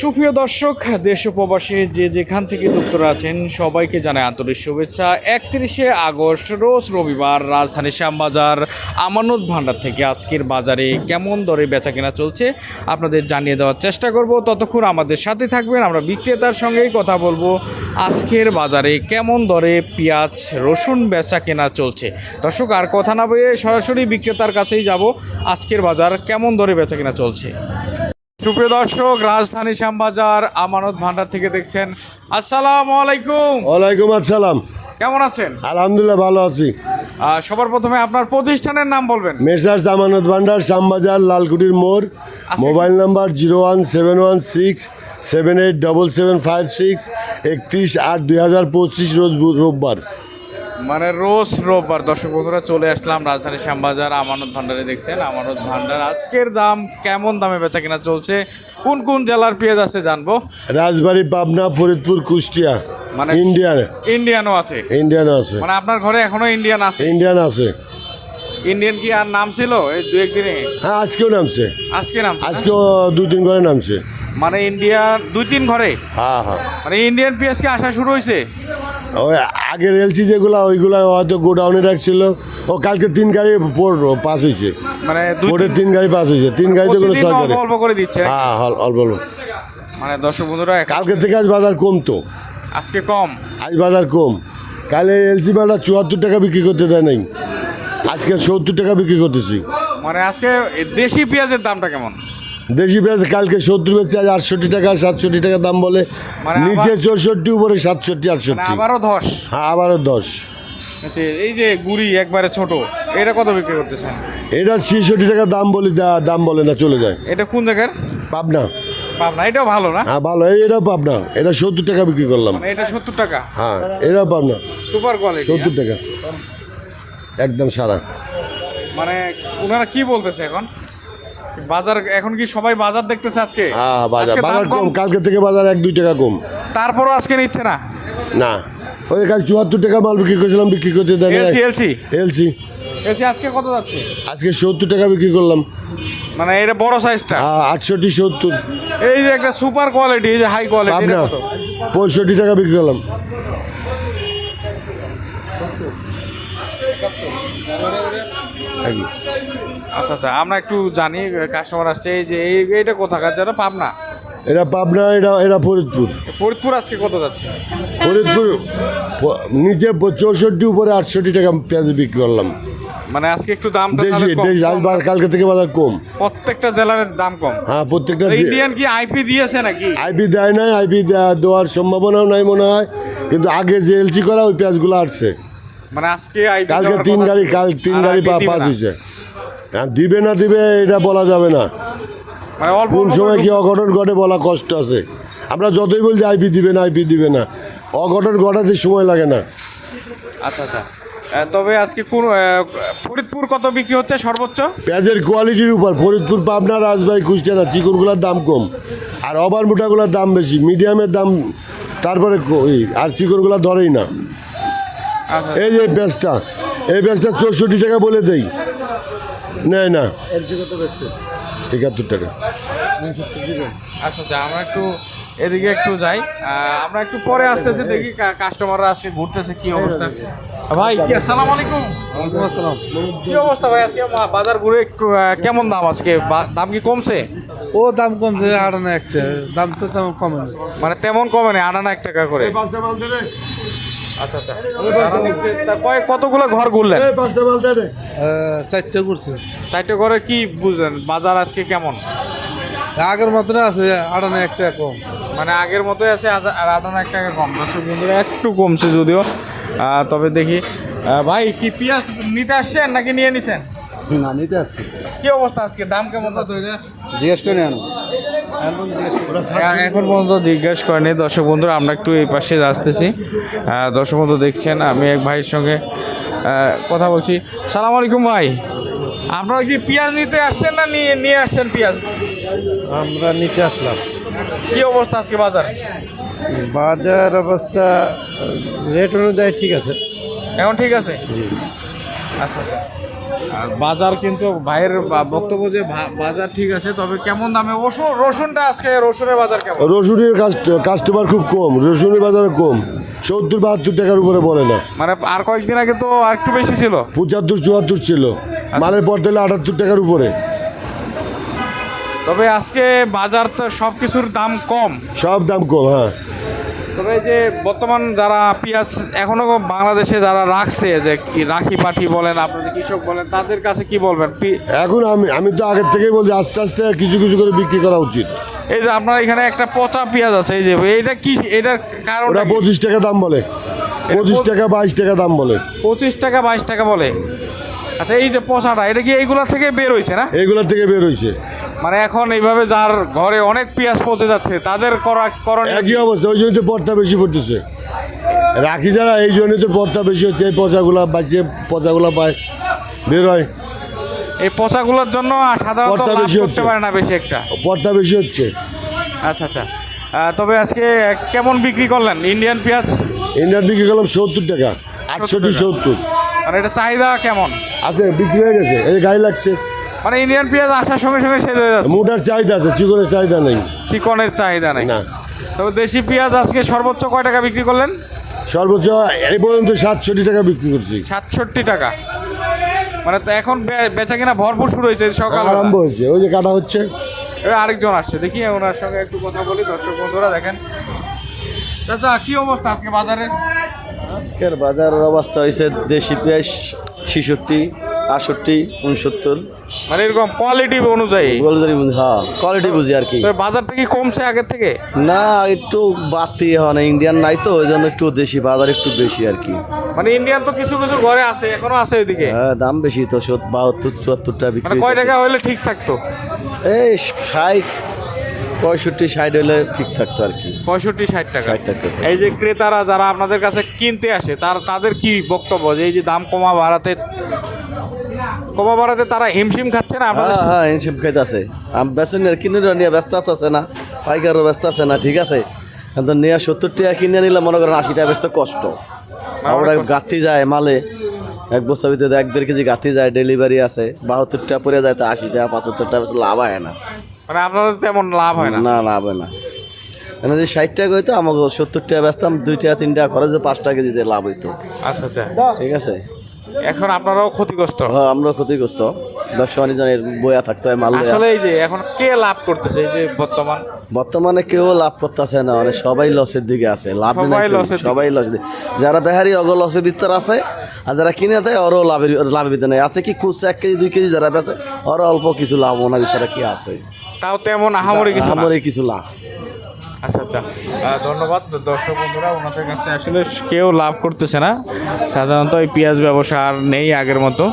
সুপ্রিয় দর্শক, দেশ ও প্রবাসী যে যেখান থেকে যুক্ত আছেন, সবাইকে জানাই আন্তরিক শুভেচ্ছা। একত্রিশে আগস্ট, রোজ রবিবার, রাজধানী শ্যামবাজার, আমানত ভান্ডার থেকে আজকের বাজারে কেমন দরে বেচা কেনা চলছে, আপনাদের জানিয়ে দেওয়ার চেষ্টা করব। ততক্ষণ আমাদের সাথে থাকবেন আমরা বিক্রেতার সঙ্গেই কথা বলব। আজকের বাজারে কেমন দরে পেঁয়াজ, রসুন বেচা কেনা চলছে? দর্শক, আর কথা না বলে সরাসরি বিক্রেতার কাছেই যাব। আজকের বাজার কেমন দরে বেচা কেনা চলছে? সুপ্রিয় দর্শক রাজধানী শ্যামবাজার আমানত ভান্ডার থেকে দেখছেন। আসসালামু আলাইকুম। ওয়ালাইকুম আসসালাম। কেমন আছেন? আলহামদুলিল্লাহ ভালো আছি। আহ, সবার প্রথমে আপনার প্রতিষ্ঠানের নাম বলবেন। মেসার্স আমানত ভান্ডার শ্যামবাজার লালকুটির মোড়। Mobile number zero one seven one six seven eight double seven five six একত্রিশ আট দুই হাজার পঁচিশ রোজ বু- রোববার। মানে রোজ রোববার দর্শক বন্ধুরা চলে আসলাম রাজধানী শ্যামবাজার আমানত ভান্ডারে দেখছেন। আমানত ভান্ডার আজকের দাম কেমন দামে বেচা কেনা চলছে? কোন কোন জেলার পেঁয়াজ আছে জানব? রাজবাড়ি পাবনা ফরিদপুর কুষ্টিয়া মানে ইন্ডিয়ান। ইন্ডিয়ানও আছে? ইন্ডিয়ানও আছে। মানে আপনার ঘরে এখনও ইন্ডিয়ান আছে? ইন্ডিয়ান আছে। ইন্ডিয়ান কি আর নাম ছিল? এই দু একদিনে? হ্যাঁ আজকেও নামছে। আজকে নাম আজকেও দুই তিন করে নামছে। মানে ইন্ডিয়া দুই তিন ঘরে? হ্যাঁ হ্যাঁ। মানে ইন্ডিয়ান পেঁয়াজ কি আসা শুরু হয়েছে ওই আগের এলসি যেগুলো ওইগুলো হয়তো গোডাউনে রাখছিল। ও কালকে তিন গাড়ি পাস হয়েছে। মানে বোর্ডে তিন গাড়ি পাস হয়েছে। তিন গাড়ি যেগুলো সরকারি অল্প করে দিচ্ছে। হ্যাঁ অল- অল্প অল্প। মানে দর্শক বন্ধুরা কালকে থেকে আজ বাজার কম তো। আজকে কম। আজ বাজার কম। কালে এলসি মালটা চুয়াত্তর টাকা বিক্রি করতে দেয় নাই। আজকে সত্তর টাকা বিক্রি করতেছি। মানে আজকে দেশি পেঁয়াজের দামটা কেমন? দেশি পেঁয়াজ কালকে সত্তর বেচছে আজ আটষট্টি টাকা সাতষট্টি টাকা দাম বলে। মানে নিচে চৌষট্টি উপরে সাতষট্টি মানে আটষট্টি আবারও দশ। হ্যাঁ আবারও দশ। আচ্ছা এই যে গুড়ি একবারে ছোট এটা কত বিক্রি করতেছেন? এটা ছিষট্টি টাকা দাম বলি দাম বলে না চলে যায়। এটা কোন জায়গার? পাবনা। পাবনা এটাও ভালো না? হ্যাঁ ভালো এটা পাবনা এটা সত্তর টাকা বিক্রি করলাম। মানে এটা সত্তর টাকা? হ্যাঁ এটা পাবনা। সুপার কোয়ালিটি সত্তর টাকা। একদম সারা। মানে ওনারা কি বলতেছে এখন? বাজার এখন কি সবাই বাজার দেখতেছে আজকে? হ্যাঁ বাজার। বাজার কম। কালকে থেকে বাজার এক দুই টাকা কম। তারপরও আজকে নিচ্ছে না? না। ওই কাল চুয়াত্তর টাকা মাল বিক্রি করেছিলাম বিক্রি করতে দেয় এলসি এলসি। এলসি। এলসি আজকে কত যাচ্ছে? আজকে সত্তর টাকা বিক্রি করলাম। মানে এটা বড় সাইজটা? হ্যাঁ, আটষট্টি সত্তর। এই যে একটা সুপার কোয়ালিটি এই যে হাই কোয়ালিটি পাবনা পঁয়ষট্টি টাকা বিক্রি করলাম। একদম। আচ্ছা আচ্ছা আমরা একটু জানি কাস্টমার আসছে এই যে এই এইটা কোথাকার যেন? পাবনা? এটা পাবনা এটা এটা ফরিদপুর। ফরিদপুর আজকে কত যাচ্ছে? ফরিদপুর নিচে চৌষট্টি উপরে আটষট্টি টাকা পেঁয়াজ বিক্রি করলাম। মানে আজকে একটু তাহলে কম। দেশি আজ কালকে থেকে বাজার কম। প্রত্যেকটা জেলার দাম কম। হ্যাঁ প্রত্যেকটা ইন্ডিয়ান কি আইপি দিয়েছে নাকি? আইপি দেয় নাই আইপি দেওয়ার সম্ভাবনাও নাই মনে হয়। কিন্তু আগে যে এলসি করা ওই পেঁয়াজগুলো আসছে। মানে আজকে কালকে তিন গাড়ি কাল তিন গাড়ি পা- পাস হয়েছে। হ্যাঁ, দিবে না দিবে এটা বলা যাবে না। মানে কোন সময় কি অঘটন ঘটে বলা কষ্ট আছে। আমরা যতই বলছি আইপি দিবে না আইপি দিবে না। অঘটন ঘটাতে সময় লাগে না। আচ্ছা আচ্ছা। তবে আজকে কোন ফরিদপুর কত বিক্রি হচ্ছে সর্বোচ্চ? পেঁয়াজের কোয়ালিটির উপর ফরিদপুর পাবনা রাজবাড়ি কুষ্টিয়া না চিকুনগুলোর দাম কম। আর অবার মোটাগুলোর দাম বেশি। মিডিয়ামের দাম তারপরে আর চিকনগুলো ধরেই না। আচ্ছা এই যে পেঁয়াজটা এই পেঁয়াজটা চৌষট্টি টাকা বলে দেই। নেয় না। একাত্তর টাকা। আচ্ছা আচ্ছা আমরা একটু এদিকে একটু যাই। আমরা একটু পরে আসতেছি দেখি কা- কাস্টমাররা আজকে ঘুরতেছে কি অবস্থা। ভাই কি আসসালামু আলাইকুম। কি অবস্থা ভাই আজকে বাজার ঘুরে কেমন দাম আজকে? বা- দাম কি কমছে? ও দাম কমছে আড়ানো একটা দাম তো তেমন কমে মানে তেমন কমে না আনা না এক টাকা করে। আচ্ছা আচ্ছা। তারা নিচ্ছে, তা কয়েক কতগুলো ঘর ঘুরলেন? আহ, চারটে করছে চারটে ঘরে কি বুঝলেন? বাজার আজকে কেমন? আগের আছে আড়ানো একটা কম। মানে আগের মতোই আছে আজ- আর এক টাকা কম। দর্শক বন্ধুরা একটু কমছে যদিও। তবে দেখি। ভাই কি পেঁয়াজ নিতে আসছেন নাকি নিয়ে নিছেন? না নিতে আসছি। কি অবস্থা আজকে? দাম কেমন জিজ্ঞেস করে আনো। এখন পর্যন্ত জিজ্ঞেস করেনি। দর্শক বন্ধুরা আমরা একটু এই পাশে আসতেছি। দর্শক বন্ধু দেখছেন আমি এক ভাইয়ের সঙ্গে কথা বলছি। সালাম আলাইকুম ভাই। আপনারা কি পেঁয়াজ নিতে আসছেন না নিয়ে নিয়ে আসছেন পেঁয়াজ? আমরা নিতে আসলাম। কি অবস্থা আজকে বাজার? বাজার অবস্থা রেট অনুযায়ী ঠিক আছে। এখন ঠিক আছে? আচ্ছা আচ্ছা। আর বাজার কিন্তু ভাইয়ের বক্তব্য যে বাজার ঠিক আছে তবে কেমন দামে? রসুন রসুনটা আজকে রসুনের বাজার কেমন? রসুনের কাস্ট- কাস্টমার খুব কম রসুনের বাজারে কম। সত্তর বাহাত্তর টাকার উপরে বলে না। মানে আর কয়েকদিন আগে তো আর একটু বেশি ছিল। পঁচাত্তর চুয়াত্তর ছিল। মালের পর দিলে আটাত্তর টাকার উপরে। তবে আজকে বাজার তো সব কিছুর দাম কম। সব দাম কম হ্যাঁ। তবে যে বর্তমান যারা পেঁয়াজ এখনও বাংলাদেশে যারা রাখছে যে কি রাখি পাঠি বলেন আপনাদের কৃষক বলেন তাদের কাছে কি বলবেন? এখন আমি আমি তো আগের থেকেই বলছি আস্তে আস্তে কিছু কিছু করে বিক্রি করা উচিত। এই যে আপনার এখানে একটা পচা পেঁয়াজ আছে এই যে এইটা কি এটার কারণ ওরা পঁচিশ টাকা দাম বলে। পঁচিশ টাকা বাইশ টাকা দাম বলে। পঁচিশ টাকা বাইশ টাকা বলে। আচ্ছা এই যে পচাটা এটা কি এইগুলা থেকে বের হয়েছে না? এইগুলোর থেকে বের হয়েছে মানে এখন এইভাবে যার ঘরে অনেক পেঁয়াজ পচে যাচ্ছে তাদের করা করণীয় একই অবস্থা ওই জন্য তো পর্দা বেশি পড়তেছে। রাখি যারা এই জন্য তো পর্দা বেশি হচ্ছে এই পচাগুলা বাঁচিয়ে পচাগুলা পায় বের হয়। এই পচাগুলোর জন্য সাধারণত লাভ বেশি করতে পারে না বেশি একটা? পর্দা বেশি হচ্ছে। আচ্ছা আচ্ছা। তবে আজকে কেমন বিক্রি করলেন? ইন্ডিয়ান পেঁয়াজ? ইন্ডিয়ান বিক্রি করলাম সত্তর টাকা আটষট্টি। সত্তর। মানে এটা চাহিদা কেমন? আছে বিক্রি হয়ে গেছে। এই গাড়ি লাগছে। মানে ইন্ডিয়ান পেঁয়াজ আসার সঙ্গে সঙ্গে শেষ হয়ে যাচ্ছে। মোটার চাহিদা আছে চিকনের চাহিদা নেই। চিকনের চাহিদা নেই। না। তবে দেশি পেঁয়াজ আজকে সর্বোচ্চ কয় টাকা বিক্রি করলেন? সর্বোচ্চ এই পর্যন্ত সাতষট্টি টাকা বিক্রি করছি। সাতষট্টি টাকা। মানে তো এখন বেচা কিনা ভরপুর শুরু হয়েছে সকাল আরম্ভ হয়েছে ওই যে কাটা হচ্ছে। আরেকজন আসছে দেখি ওনার সঙ্গে একটু কথা বলি দর্শক বন্ধুরা দেখেন। চাচা কি অবস্থা আজকে বাজারে? আজকের বাজারের অবস্থা হয়েছে দেশি পেঁয়াজ ছেষট্টি আটষট্টি উনসত্তর। মানে এরকম কোয়ালিটি অনুযায়ী? হ্যাঁ কোয়ালিটি বুঝি আর কি। বাজারটা কি কমছে আগের থেকে? না একটু বাড়তি হয় না ইন্ডিয়ান নাই তো ওই জন্য একটু দেশি বাজার একটু বেশি আর কি। মানে ইন্ডিয়ান তো কিছু কিছু ঘরে আছে এখনও আছে এদিকে হ্যাঁ দাম বেশি তো সত বাহাত্তর চুয়াত্তরটা মানে বিক্রি কয় টাকা হলে ঠিক থাকতো? এই ষাট পঁয়ষট্টি ষাট হলে ঠিক থাকতো আর কি। পঁয়ষট্টি ষাট টাকা। 60 টাকা। এই যে ক্রেতারা যারা আপনাদের কাছে কিনতে আসে তার তাদের কি বক্তব্য যে এই যে দাম কমা বাড়াতে কমা বাড়াতে তারা হিমশিম খাচ্ছে না আপনাদের? হ্যাঁ হ্যাঁ ইনসিম খাইতে আছে আমি বেসন কিনে নিয়ে ব্যস্ত আছে না পাইকারও ব্যস্ত আছে না ঠিক আছে? কিন্তু নিয়ে সত্তর টাকা কিনে নিলে মনে করেন আশি টাকা বেচতে কষ্ট। আমরা গাঁথি যায় মালে। এক বছর ভিতরে এক দেড় কেজি গাঁথি যায় ডেলিভারি আছে বাহাত্তরটা পরে যায় তো আশিটা টাকা পঁচাত্তর লাভ হয় না। মানে আপনাদের তেমন লাভ হয় না। না লাভ হয় না। মানে যে ষাট টাকা হইতো আমাকে সত্তর টাকা বেচতাম দুই টাকা তিন টাকা খরচ পাঁচ টাকা কেজিতে লাভ হইতো। আচ্ছা আচ্ছা। ঠিক আছে? এখন আপনারাও ক্ষতিগ্রস্ত? হ্যাঁ আমরাও ক্ষতিগ্রস্ত। ব্যবসা বাণিজ্যের বইয়া থাকতে হয় মাল আসলে এই যে এখন কে লাভ করতেছে এই যে বর্তমান? বর্তমানে কেউ লাভ করতেছে না মানে সবাই লসের দিকে আছে লাভ নেই সবাই লসের। সবাই লসের দিকে। যারা বেহারি অগ লসের ভিতর আছে আর যারা কিনে দেয় ওরও লাভের লাভের ভিতরে নেই। আছে কি খুচরা এক কেজি দুই কেজি যারা বেছে ওরা অল্প কিছু লাভ ওনার ভিতরে কি আছে? তাও তেমন আহামরি কিছু। আমারই কিছু লাভ আচ্ছা আচ্ছা। ধন্যবাদ দর্শক বন্ধুরা ওনাদের কাছে আসলে কেউ লাভ করতেছে না। সাধারণত এই পেঁয়াজ ব্যবসা আর নেই আগের মতো।